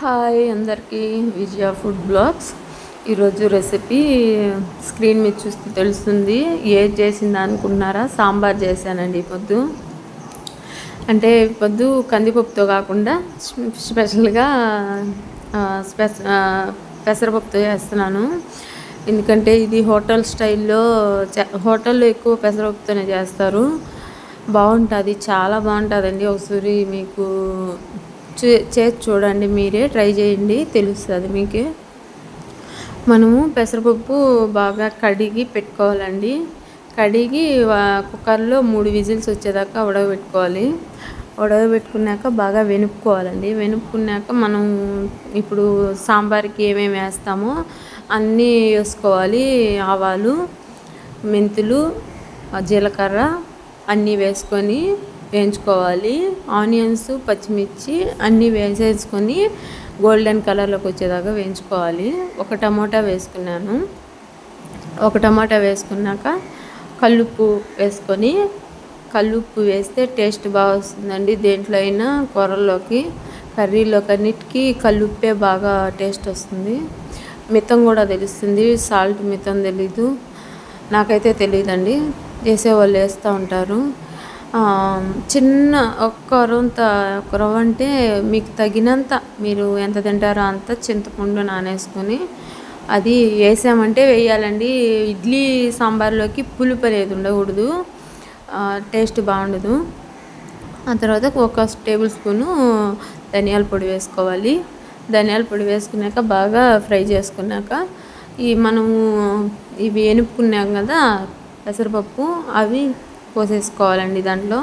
Hi అందరికీ Vijaya food blogs. ఈరోజు recipe screen మీద చూస్తే తెలుస్తుంది. ఏది చేసిందా అనుకుంటున్నారా సాంబార్ చేశానండి ఈ పొద్దు. అంటే పొద్దు కందిపప్పుతో కాకుండా స్పెషల్గా స్పెష పెసరపప్పుతో చేస్తున్నాను. ఎందుకంటే ఇది హోటల్ స్టైల్లో హోటల్లో ఎక్కువ పెసరపప్పుతోనే చేస్తారు. బాగుంటుంది చాలా బాగుంటుందండి. ఒకసారి మీకు చేసి చూడండి మీరే ట్రై చేయండి తెలుస్తుంది మీకే. మనము పెసరపప్పు బాగా కడిగి పెట్టుకోవాలండి. కడిగి కుక్కర్లో మూడు విజిల్స్ వచ్చేదాకా ఉడకబెట్టుకోవాలి. ఉడకబెట్టుకున్నాక బాగా వెనుక్కోవాలండి. వెనుక్కున్నాక మనం ఇప్పుడు సాంబార్కి ఏమేమి వేస్తామో అన్నీ వేసుకోవాలి. ఆవాలు మెంతులు జీలకర్ర అన్నీ వేసుకొని వేయించుకోవాలి. ఆనియన్స్ పచ్చిమిర్చి అన్నీ వేసేసుకొని గోల్డెన్ కలర్లోకి వచ్చేదాకా వేయించుకోవాలి. ఒక టమాటా వేసుకున్నాను. ఒక టమాటా వేసుకున్నాక కల్లుప్పు వేసుకొని కల్లుప్పు వేస్తే టేస్ట్ బాగా వస్తుందండి. దేంట్లో అయినా కూరల్లోకి కర్రీలోకి అన్నిటికీ కల్లుప్పే బాగా టేస్ట్ వస్తుంది. మితం కూడా తెలుస్తుంది. సాల్ట్ మితం తెలీదు. నాకైతే తెలియదండి చేసేవాళ్ళు వేస్తూ ఉంటారు. చిన్న ఒక్క రొంత ఒక రవ్వ అంటే మీకు తగినంత మీరు ఎంత తింటారో అంత చింతపండు నానేసుకొని అది వేసామంటే వేయాలండి. ఇడ్లీ సాంబార్లోకి పులుపు అనేది ఉండకూడదు. టేస్ట్ బాగుండదు. ఆ తర్వాత ఒక టేబుల్ స్పూను ధనియాల పొడి వేసుకోవాలి. ధనియాల పొడి వేసుకున్నాక బాగా ఫ్రై చేసుకున్నాక ఈ మనము ఇవి ఎనుపుకున్నాం కదా పెసరపప్పు అవి పోసేసుకోవాలండి దాంట్లో.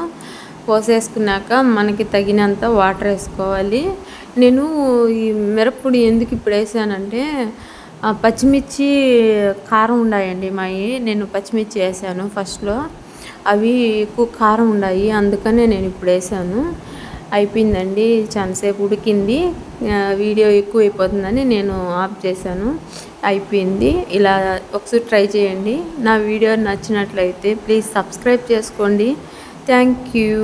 పోసేసుకున్నాక మనకి తగినంత వాటర్ వేసుకోవాలి. నేను ఈ మిరప్పొడి ఎందుకు ఇప్పుడు వేసానంటే పచ్చిమిర్చి కారం ఉన్నాయండి మావి నేను పచ్చిమిర్చి వేసాను ఫస్ట్లో. అవి ఎక్కువ కారం ఉన్నాయి అందుకనే నేను ఇప్పుడు వేసాను. అయిపోయిందండి చాలాసేపు ఉడికింది. వీడియో ఎక్కువ అయిపోతుందని నేను ఆఫ్ చేశాను. అయిపోయింది. ఇలా ఒకసారి ట్రై చేయండి. నా వీడియో నచ్చినట్లయితే ప్లీజ్ సబ్స్క్రైబ్ చేసుకోండి. Thank you.